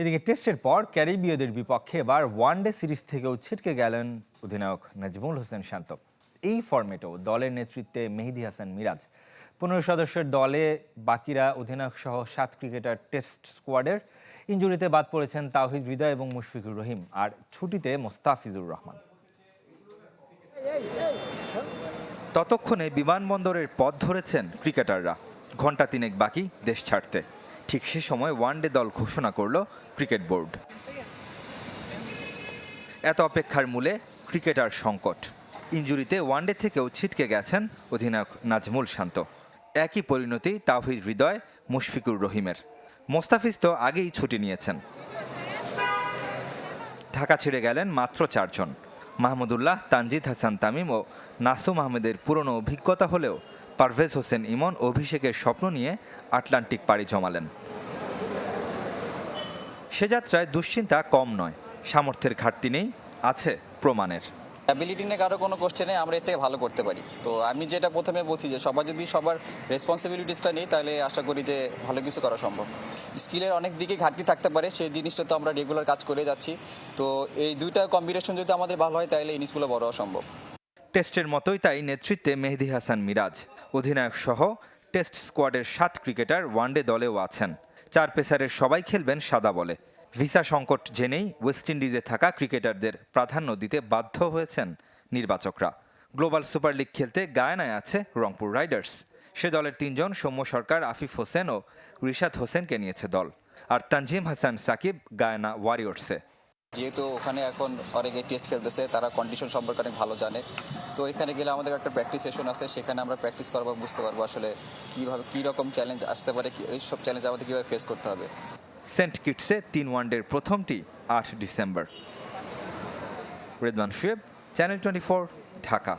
এদিকে টেস্টের পর ক্যারিবীয়দের বিপক্ষে এবার ওয়ানডে সিরিজ থেকেও ছিটকে গেলেন অধিনায়ক নাজমুল হোসেন শান্ত। এই ফরম্যাটেও দলের নেতৃত্বে মেহেদি হাসান মিরাজ। পনেরো সদস্যের দলে বাকিরা অধিনায়ক সহ সাত ক্রিকেটার টেস্ট স্কোয়াডের। ইঞ্জুরিতে বাদ পড়েছেন তাওহিদ হৃদয় এবং মুশফিকুর রহিম। আর ছুটিতে মোস্তাফিজুর রহমান। ততক্ষণে বিমানবন্দরের পথ ধরেছেন ক্রিকেটাররা। ঘণ্টা তিনেক বাকি, দেশ ছাড়তে। ঠিক সে সময় ওয়ানডে দল ঘোষণা করল ক্রিকেট বোর্ড এত অপেক্ষার মূলে ক্রিকেটার সংকট। ইঞ্জুরিতে ওয়ানডে থেকেও ছিটকে গেছেন অধিনায়ক নাজমুল শান্ত। একই পরিণতি তাওহিদ হৃদয়, মুশফিকুর রহিমের। মোস্তাফিজ তো আগেই ছুটি নিয়েছেন। ঢাকা ছেড়ে গেলেন মাত্র চারজন। মাহমুদুল্লাহ, তানজিদ হাসান তামিম ও নাসুম আহমেদের পুরনো অভিজ্ঞতা হলেও পারভেজ হোসেন ইমন অভিষেকের স্বপ্ন নিয়ে আটলান্টিক পাড়ি জমালেন। সে যাত্রায় দুশ্চিন্তা কম নয়, সামর্থ্যের ঘাটতি নেই, আছে প্রমাণের। অ্যাবিলিটি নিয়ে কারও কোনো কোশ্চেনে আমরা এর থেকে ভালো করতে পারি। তো আমি যেটা প্রথমে বলছি যে সবার যদি সবার রেসপন্সিবিলিটিসটা নেই, তাহলে আশা করি যে ভালো কিছু করা সম্ভব। স্কিলের অনেক দিকে ঘাটতি থাকতে পারে, সেই জিনিসটা তো আমরা রেগুলার কাজ করে যাচ্ছি। তো এই দুইটা কম্বিনেশন যদি আমাদের ভালো হয়, তাহলে এই জিনিসগুলো বড় হওয়া সম্ভব। টেস্টের মতোই তাই নেতৃত্বে মেহেদি হাসান মিরাজ। অধিনায়ক সহ টেস্ট স্কোয়াডের সাত ক্রিকেটার ওয়ানডে দলেও আছেন। চার পেসারের সবাই খেলবেন সাদা বলে। ভিসা সংকট জেনেই ওয়েস্ট ইন্ডিজে থাকা ক্রিকেটারদের প্রাধান্য দিতে বাধ্য হয়েছেন নির্বাচকরা। গ্লোবাল সুপার লিগ খেলতে গায়ানায় আছে রংপুর রাইডার্স। সে দলের তিনজন সৌম্য সরকার, আফিফ হোসেন ও রিশাদ হোসেনকে নিয়েছে দল। আর তানজিম হাসান সাকিব গায়ানা ওয়ারিয়র্সে। যেহেতু ওখানে এখন অনেকে টেস্ট খেলতেছে, তারা কন্ডিশন সম্পর্কে অনেক ভালো জানে। তো এখানে গেলে আমাদের একটা প্র্যাকটিস সেশন আছে, সেখানে আমরা প্র্যাকটিস করব, বুঝতে পারব আসলে কীভাবে, কী রকম চ্যালেঞ্জ আসতে পারে, কি- এই সব চ্যালেঞ্জ আমাদের কীভাবে ফেস করতে হবে। সেন্ট কিটসে তিন ওয়ানডের প্রথমটি আট December. Redman Shuaib channel twenty Dhaka.